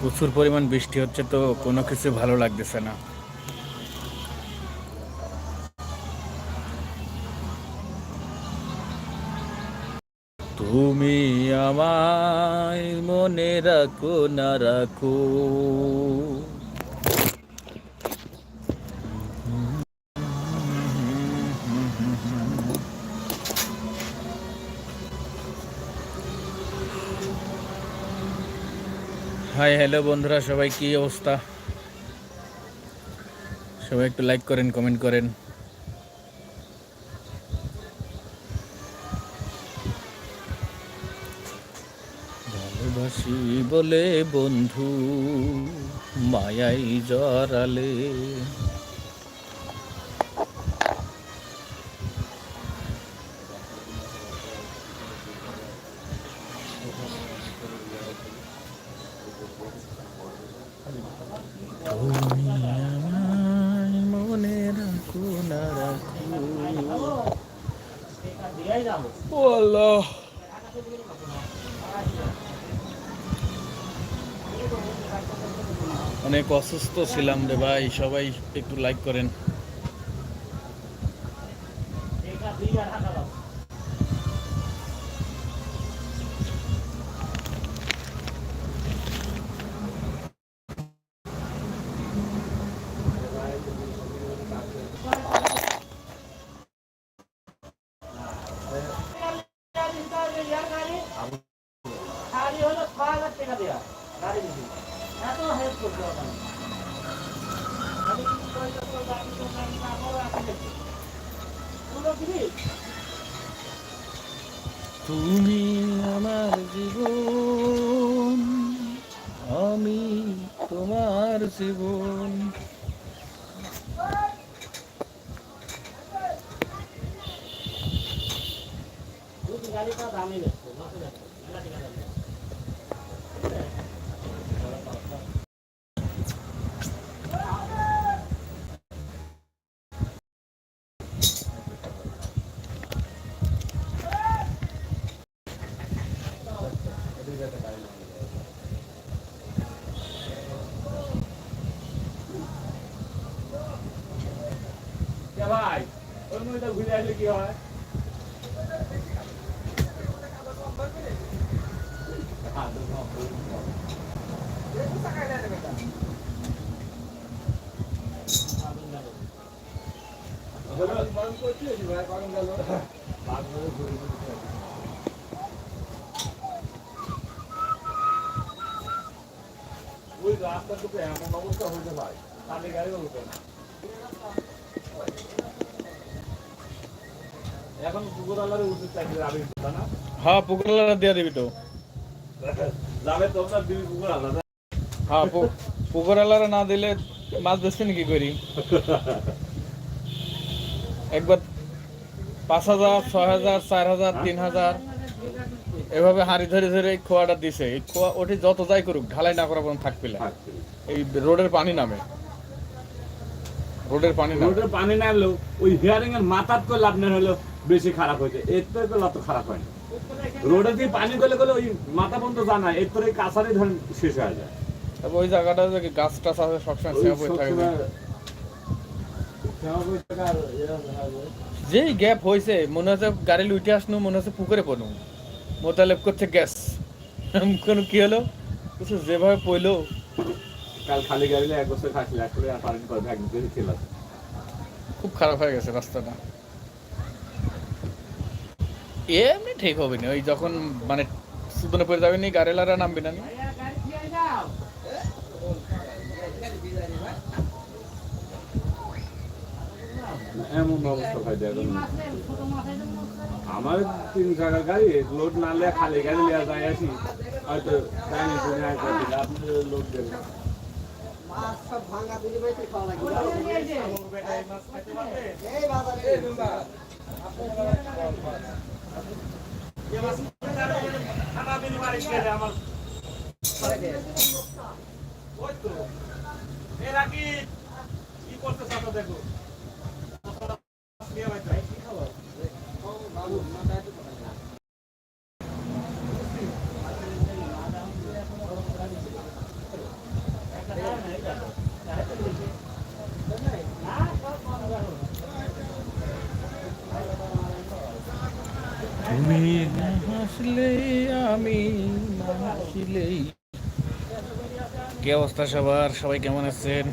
প্রচুর পরিমাণ বৃষ্টি হচ্ছে তো কোনো কিছু ভালো লাগতেছে না। তুমি আমায় মনে রাখো না রাখো। হাই হ্যালো বন্ধুরা, সবাই কি অবস্থা? সবাই একটু লাইক করেন কমেন্ট করেন। ভালোবাসি বলে বন্ধু, মায়াই জড়ালে তুমি আমায় মনে রাখো না রাখো ও আল্লাহ। অনেক অসুস্থ ছিলাম রে ভাই সবাই একটু লাইক করেন গাড়ি হলো ছ হাজার টাকা দেওয়া গাড়ি দিদি এত হেল্প করতে হবে না। আমি কি পয়সা তো গাড়ি তো গাড়ি না করো, আপনি দেখুন। পুরো দিবি? তুমি আমার জীবন আমি তোমার জীবন ঘুরে আসলে কি হয় ওই রাস্তার দিকে এমন অবস্থা হয়েছে ভাই। তাহলে গাড়ি বলতো না এখন পুকুরালারে উচিত চাকরি না? হ্যাঁ দিয়ে দিবি তো। যাবে তোমরা দিবি পুকুরালা হ্যাঁ না দিলে মাছ বেচবেন কি করি? একবার পাঁচ হাজার ছয় হাজার চার হাজার তিন হাজার এভাবে হাঁড়ি ধরে ধরে এই খোয়াটা দিছে। এই খোয়া ওটি যত যাই করুক ঢালাই না করা পর্যন্ত থাকবে এই রোডের পানি নামে। রোডের পানি নামে। রোডের পানি না এলো ওই হিয়ারিং এর মাথার করলে আপনার হলো বেশি খারাপ হয়েছে। এর তো করলে অত খারাপ হয় না। রোডে দিয়ে পানি করলে করলে ওই মাথা পর্যন্ত জানা এর তোর কাছারি ধরেন শেষ হয়ে যায়। ওই জায়গাটা যে গাছ টাছ আছে সবসময় সেবা পড়ে থাকে না। যেই গ্যাপ হয়েছে মনে হচ্ছে গাড়ি লুটে আসনু মনে হচ্ছে পুকুরে পড়নু। মোতালেব করছে গ্যাস। কোনো কি হলো? কিছু যেভাবে পইলো। কাল খালি গাড়ি এক বছর এক করে আর পারেন করবে একদিন খুব খারাপ হয়ে গেছে রাস্তাটা। এমনি ঠিক হবে না ওই যখন মানে সুদনে পড়ে যাবে নি গাড়িলারা নামবে না। এমন অবস্থা হয় দেখুন আছে? আমার তিন চাকার গাড়ি লোড না নিলে খালি গাড়ি লিয়া যায় আসি হয়তো টাইম করে আপনি লোড দেবেন ওই কি করতে যে। দেখো আসলেই আমি না আসলেই। কি অবস্থা সবার? সবাই কেমন আছেন?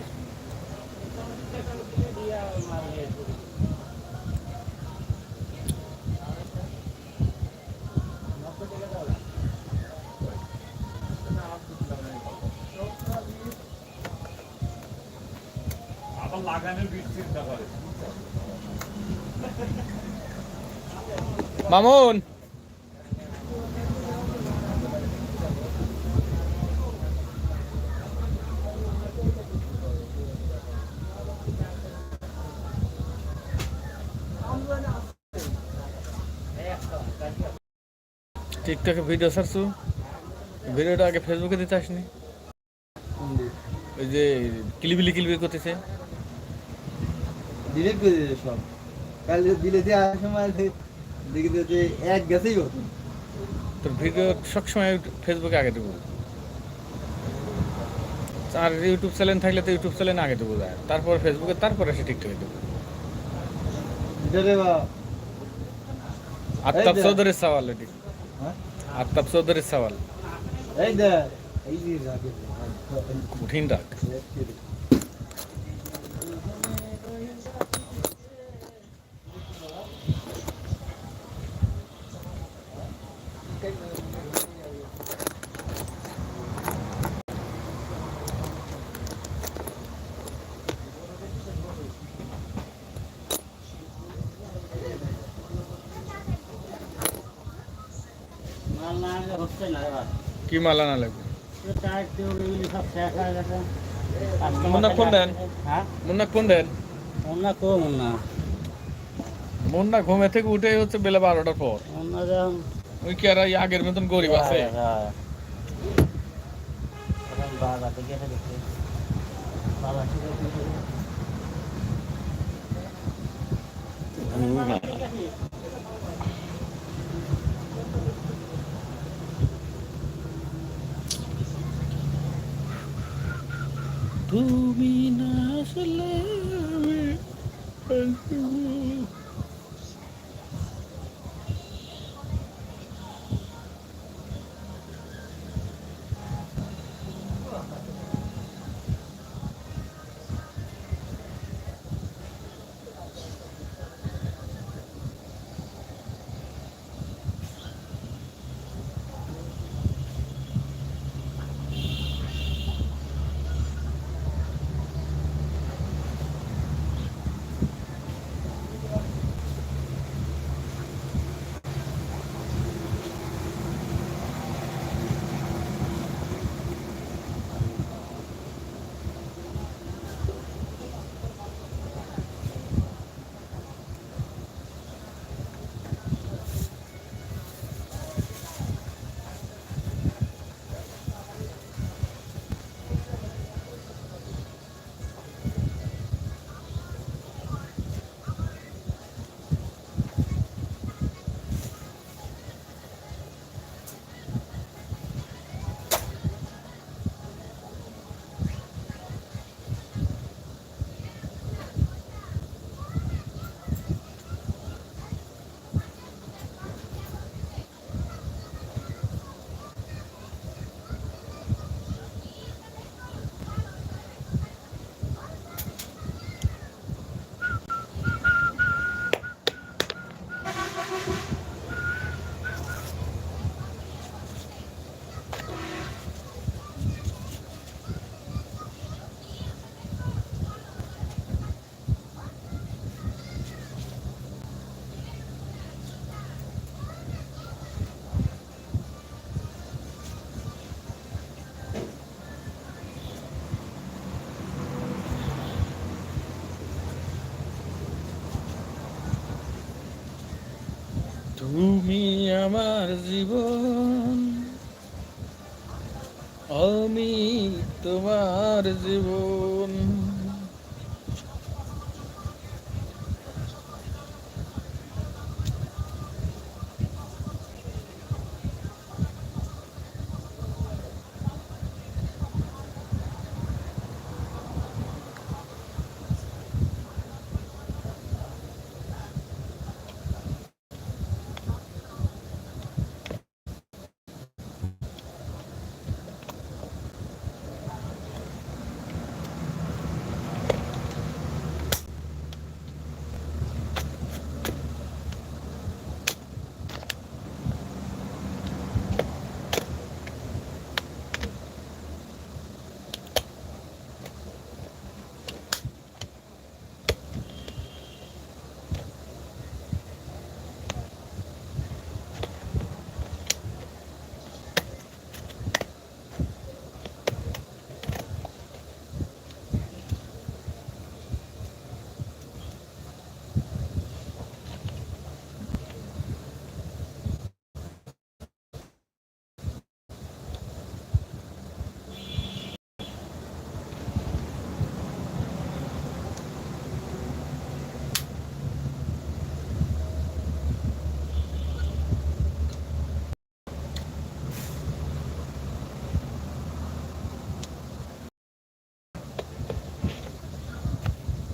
মামুন! টিকটকে ভিডিও ছাড়ছু? ভিডিওটা আগে ফেসবুকে দিতে আসনি? ওই যে কিলিবিলি কিলিবিলি করতেছে। ডিলিট করে দিয়েছে সব। কাল দিলে যে আসার সময় দেখি তো যে এক গেছেই হতো তোর ভিডিও সবসময় ফেসবুকে আগে দেবো। আর ইউটিউব চ্যানেল থাকলে তো ইউটিউব চ্যানেল আগে দেবো যায় তারপর ফেসবুকে তারপর সে টিকটকে দেবো। এটা বা আত্তাব চৌধুরীর সওয়াল এটি হ্যাঁ? আত্তাব চৌধুরীর সওয়াল এই দে এই যে কঠিন ডাক কি মালা না লাগবে? হয়ে গেছে। মুন্না কোন দেন? হ্যাঁ? মুন্না কোন দেন? মুন্না কো মুন্না? মুন্না ঘুমে থেকে উঠে হচ্ছে বেলা বারোটার পর। ওই কি আর এই আগের মতন গরিব আছে? হ্যাঁ এখন বাবা থেকে এটা দেখতে তুমি আমি আমার জীবন। আমি তোমার জীবন।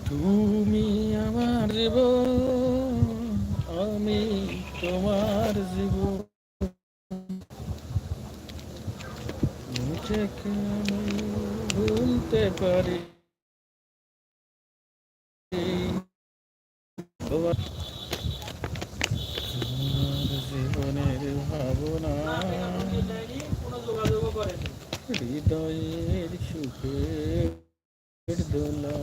তুমি আমার জীবন আমি তোমার জীবন। নিজেকে ভুলতে পারি? জীবনের ভাবনা হৃদয়ের সুখের দোলা।